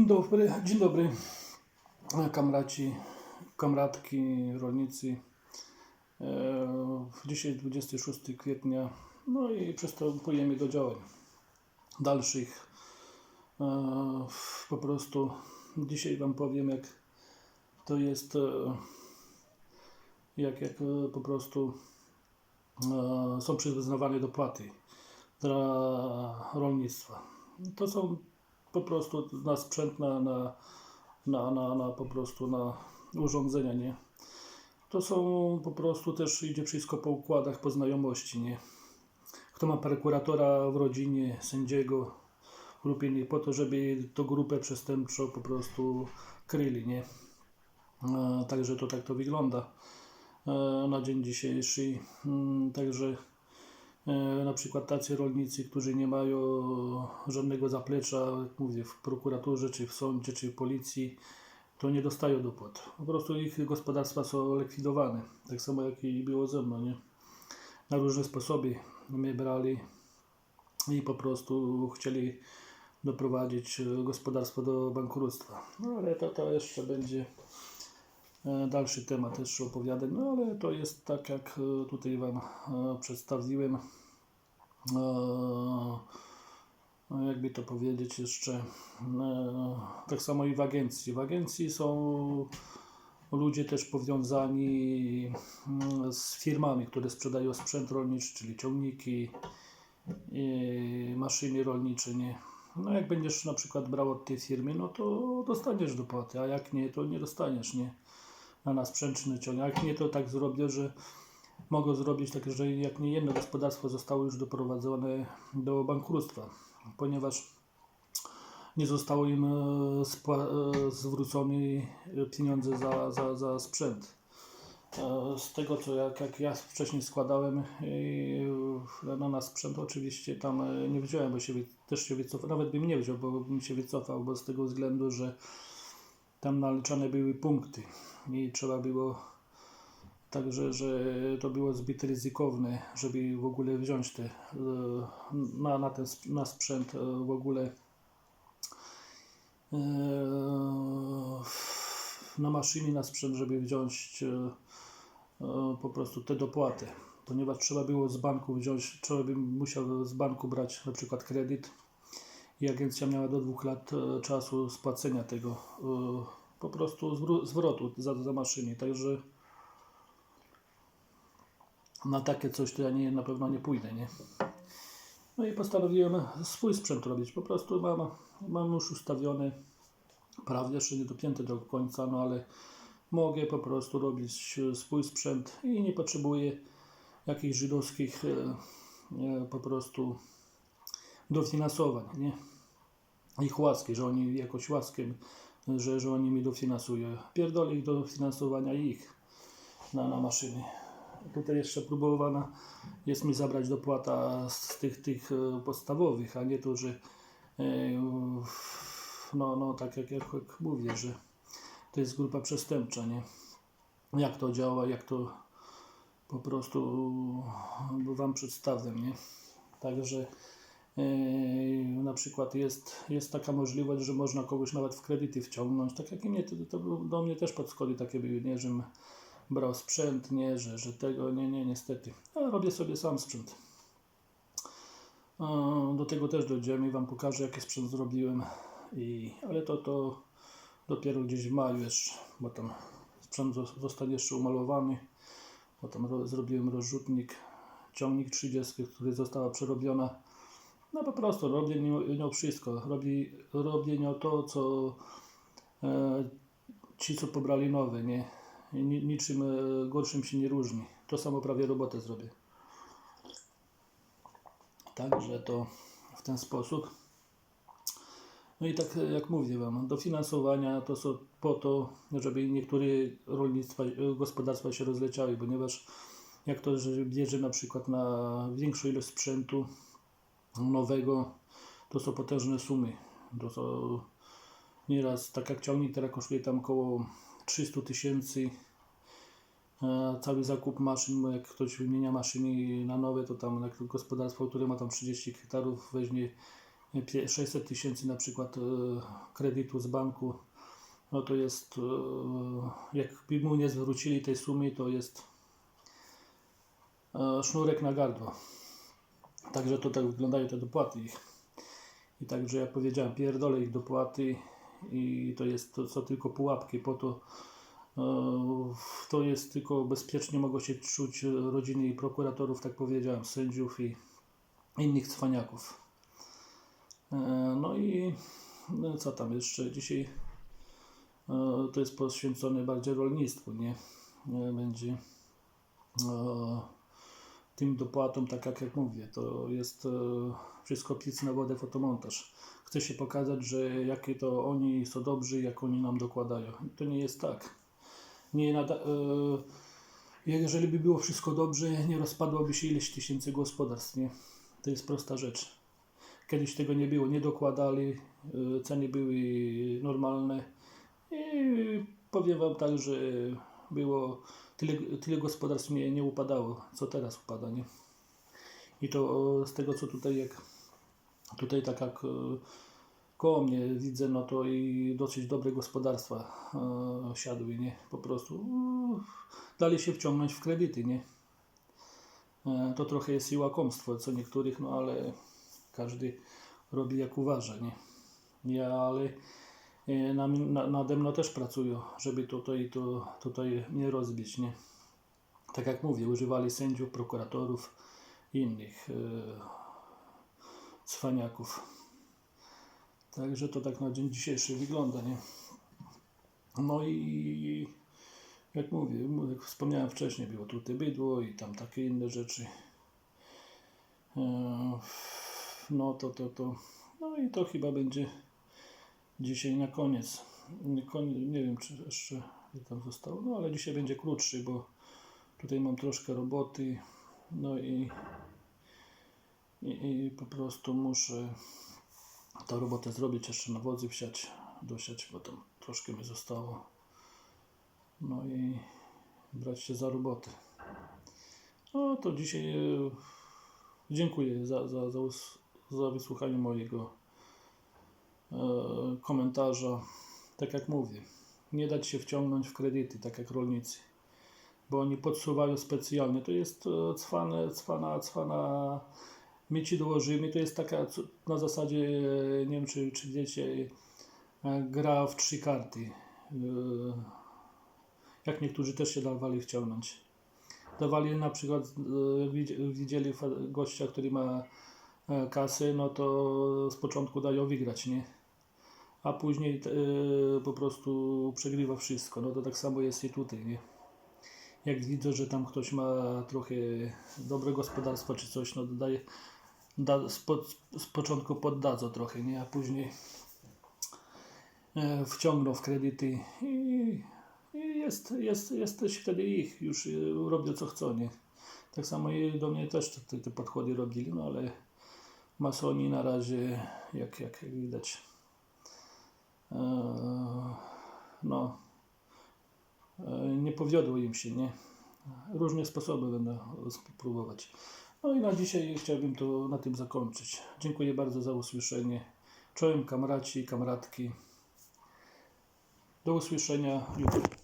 Dzień dobry, dzień dobry, kamraci, kamratki, rolnicy. E, Dzisiaj 26 kwietnia, no i przystępujemy do działań dalszych. E, Po prostu dzisiaj Wam powiem, jak to jest, e, jak, jak po prostu są przyznawane dopłaty dla rolnictwa. To są po prostu na sprzęt, na, na, na, na, na po prostu na urządzenia, nie? To są po prostu też idzie wszystko po układach, po znajomości, nie? Kto ma prokuratora w rodzinie, sędziego lub innych, po to, żeby tą grupę przestępczą po prostu kryli, nie? E, Także to tak to wygląda e, na dzień dzisiejszy. Mm, Także e, na przykład tacy rolnicy, którzy nie mają żadnego zaplecza, jak mówię, w prokuraturze, czy w sądzie, czy w policji, to nie dostają dopłat. Po prostu ich gospodarstwa są likwidowane. Tak samo jak i było ze mną, nie? Na różne sposoby mnie brali i po prostu chcieli doprowadzić e, gospodarstwo do bankructwa. No ale to, to jeszcze będzie e, dalszy temat jeszcze opowiadań, no ale to jest tak jak e, tutaj Wam e, przedstawiłem. E, jakby to powiedzieć jeszcze, e, tak samo i w agencji. W agencji są ludzie też powiązani mm, z firmami, które sprzedają sprzęt rolniczy, czyli ciągniki, maszyny rolnicze, nie? No jak będziesz na przykład brał od tej firmy, no to dostaniesz dopłaty, a jak nie, to nie dostaniesz, nie? Na nas sprzęczny ciąg. Jak nie, to tak zrobię, że mogą zrobić tak, że jak nie jedno gospodarstwo zostało już doprowadzone do bankructwa, ponieważ nie zostało im e, e, zwrócone pieniądze za, za, za sprzęt. E, Z tego co jak, jak ja wcześniej składałem e, na sprzęt, oczywiście tam nie wziąłem, bo się też się wycofał, nawet bym nie wziął, bo bym się wycofał, bo z tego względu, że tam naliczane były punkty. I trzeba było Także, że to było zbyt ryzykowne, żeby w ogóle wziąć te, e, na, na ten na sprzęt e, w ogóle e, na maszyny, na sprzęt, żeby wziąć po prostu te dopłaty, ponieważ trzeba było z banku wziąć, trzeba by musiał z banku brać na przykład kredyt i agencja miała do dwóch lat e, czasu spłacenia tego e, po prostu zwrotu za, za maszyny, także na takie coś to ja nie, na pewno nie pójdę, nie? No i postanowiłem swój sprzęt robić. Po prostu mam, mam już ustawiony, prawie jeszcze nie dopięty do końca, no ale mogę po prostu robić swój sprzęt i nie potrzebuję jakichś żydowskich e, e, po prostu dofinansowań, nie? Ich łaski, że oni jakoś łaskę, że, że oni mi dofinansują. Pierdolę ich do finansowania ich na, na maszyny. Tutaj jeszcze próbowana jest mi zabrać dopłata z tych, tych e, podstawowych, a nie to, że e, no, no tak jak, jak, mówię, że to jest grupa przestępcza, nie? Jak to działa, jak to po prostu Wam przedstawiam, nie? Także na przykład jest, jest taka możliwość, że można kogoś nawet w kredyty wciągnąć, tak jak i mnie, to, to do mnie też podschody takie były, nie, żebym brał sprzęt, nie, że, że tego, nie, nie, niestety. Ale robię sobie sam sprzęt. E, Do tego też dojdziemy i Wam pokażę, jaki sprzęt zrobiłem. I, ale to, to dopiero gdzieś w maju jeszcze, bo tam sprzęt zos- zostanie jeszcze umalowany. Bo tam ro, zrobiłem rozrzutnik, ciągnik 30, który została przerobiona. No po prostu robię nią, wszystko. Robi, robię nią to, co e, ci, co pobrali nowe, nie? Niczym e, gorszym się nie różni. To samo prawie robotę zrobię. Także to w ten sposób. No i tak e, jak mówię Wam, dofinansowania to są po to, żeby niektóre rolnictwa, e, gospodarstwa się rozleciały, ponieważ jak to, że bierze na przykład na większą ilość sprzętu nowego, to są potężne sumy. To są nieraz, tak jak ciągnik teraz kosztuje tam około 300 tysięcy cały zakup maszyn, jak ktoś wymienia maszyny na nowe, to tam jak gospodarstwo, które ma tam 30 hektarów weźmie pie- 600 tysięcy na przykład e, kredytu z banku, no to jest, e, jakby mu nie zwrócili tej sumy, to jest e, sznurek na gardło. Także to tak wyglądają te dopłaty. I także jak powiedziałem, pierdolę ich dopłaty i to jest to, co tylko pułapki po to, e, to jest tylko bezpiecznie mogą się czuć rodziny i prokuratorów, tak powiedziałem, sędziów i innych cwaniaków. E, No i no co tam jeszcze dzisiaj e, to jest poświęcone bardziej rolnictwu, nie? Będzie tym dopłatom, tak jak, mówię, to jest e, wszystko piec na wodę, fotomontaż. Chce się pokazać, że jakie to oni są dobrzy, jak oni nam dokładają. To nie jest tak. Nie nada, e, jeżeli by było wszystko dobrze, nie rozpadłoby się ileś tysięcy gospodarstw, nie? To jest prosta rzecz. Kiedyś tego nie było, nie dokładali, e, ceny były normalne i powiem Wam tak, że było tyle, tyle gospodarstw nie, nie upadało, co teraz upada, nie? I to z tego, co tutaj jak tutaj tak jak e, koło mnie widzę, no to i dosyć dobre gospodarstwa e, siadły, nie? Po prostu dali się wciągnąć w kredyty, nie? E, to trochę jest i łakomstwo, co niektórych, no ale każdy robi jak uważa, nie? Ja, ale na, na, nade mną też pracują, żeby tutaj, to, tutaj mnie rozbić, nie? Tak jak mówię, używali sędziów, prokuratorów i innych e, cwaniaków. Także to tak na dzień dzisiejszy wygląda, nie? No i jak mówię, jak wspomniałem wcześniej, było tutaj bydło i tam takie inne rzeczy. E, No to, to, to, no i to chyba będzie dzisiaj na koniec. Nie, wiem, czy jeszcze tam zostało, no ale dzisiaj będzie krótszy, bo tutaj mam troszkę roboty, no i, i, i po prostu muszę tę robotę zrobić, jeszcze nawozy wsiać, dosiać, bo tam troszkę mi zostało. No i brać się za robotę. No to dzisiaj e, dziękuję za, za, za, za wysłuchanie mojego komentarza. Tak jak mówię, nie dać się wciągnąć w kredyty, tak jak rolnicy, bo oni podsuwają specjalnie. To jest e, cwane, cwana, cwana. My ci dołożymy, to jest taka na zasadzie, e, nie wiem czy, czy wiecie, e, gra w trzy karty. E, Jak niektórzy też się dawali wciągnąć. Dawali na przykład, e, widzieli gościa, który ma e, kasę, no to z początku dają wygrać, nie? A później e, po prostu przegrywa wszystko. No to tak samo jest i tutaj, nie? Jak widzę, że tam ktoś ma trochę dobre gospodarstwo czy coś, no dodaje, da, z, po, z początku poddadzą trochę, nie? A później e, wciągną w kredyty i, i jest, jest, jesteś wtedy ich, już e, robią co chcą, nie? Tak samo i do mnie też te, te podchody robili, no ale masoni na razie, jak, jak, jak widać, no, e, nie powiodło im się, nie? Różne sposoby będę spróbować. No i na dzisiaj chciałbym to na tym zakończyć. Dziękuję bardzo za usłyszenie. Czołem kamraci i kamratki. Do usłyszenia jutro.